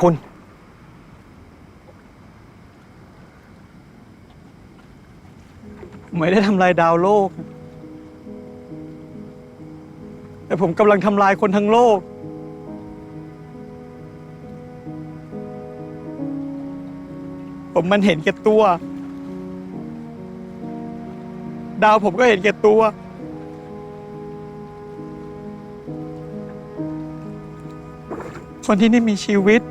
คุณ ไม่ได้ทำลายดาวโลก แต่ผมกำลังทำลายคนทั้งโลก ผมมันเห็นแก่ตัว ดาวผมก็เห็นแก่ตัว คนที่นี่มีชีวิต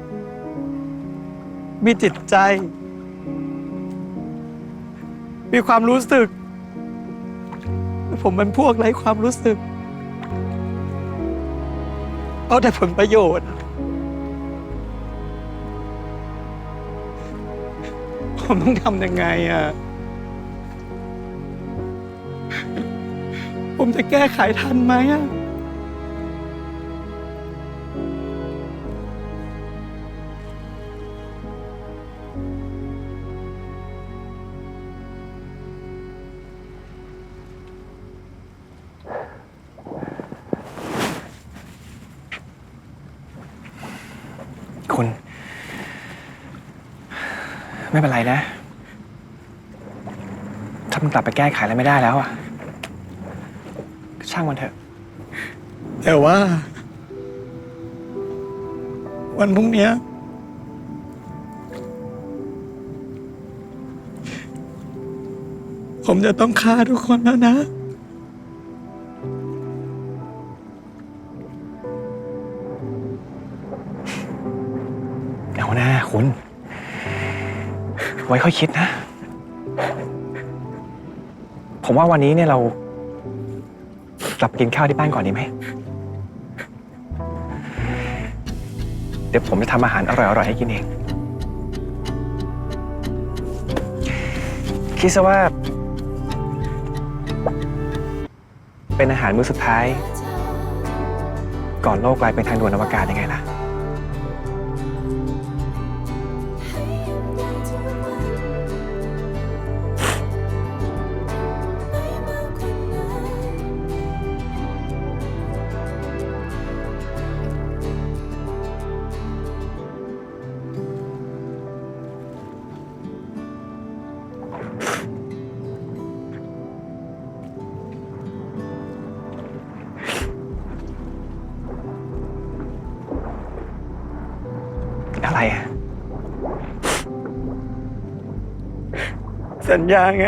มีจิตใจ มีความรู้สึก ผมเป็นพวกไร้ความรู้สึก เอาแต่ผลประโยชน์ ผมต้องทำยังไงอะ ผมจะแก้ไขทันไหมอะ ไม่เป็นไรนะ ถ้ามันกลับไปแก้ไขอะไรไม่ได้แล้วอะก็ช่างมันเถอะ แต่ว่า วันพรุ่งเนี้ยผมจะต้องฆ่าทุกคนแล้วนะ เอาหน้าคุณ ไว้ค่อยคิดนะ ผมว่าวันนี้เนี่ยเรากลับกินข้าวที่บ้านก่อนดีไหม เดี๋ยวผมจะทำอาหารอร่อยๆให้กินเอง คิดซะว่า เป็นอาหารมื้อสุดท้าย ก่อนโลกกลายเป็นทางด่วนอวกาศยังไงล่ะ สัญญาไง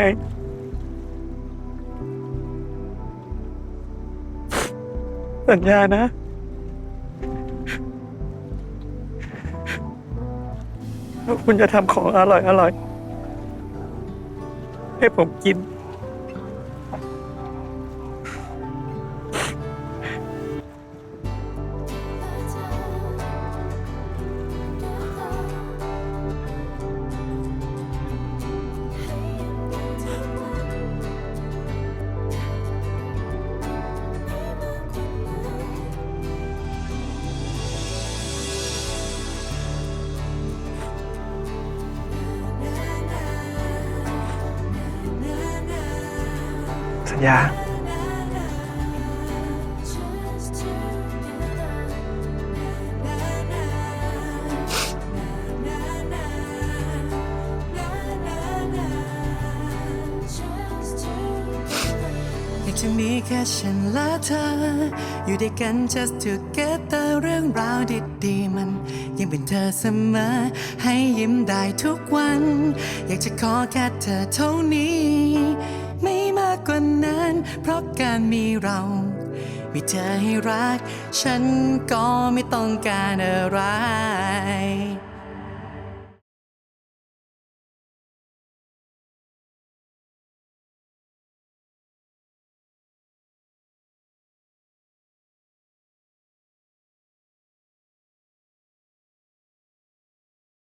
สัญญานะ ว่าคุณจะทำของอร่อยอร่อย ให้ผมกิน สัญญา อยากจะมีแค่ฉันและเธอ อยู่ด้วยกัน just together เรื่องราวดีๆมัน ยังเป็นเธอเสมอ ให้ยิ้มได้ทุกวัน อยากจะขอแค่เธอเท่านี้ เพราะการมีเรา มีเธอให้รัก ฉันก็ไม่ต้องการอะไร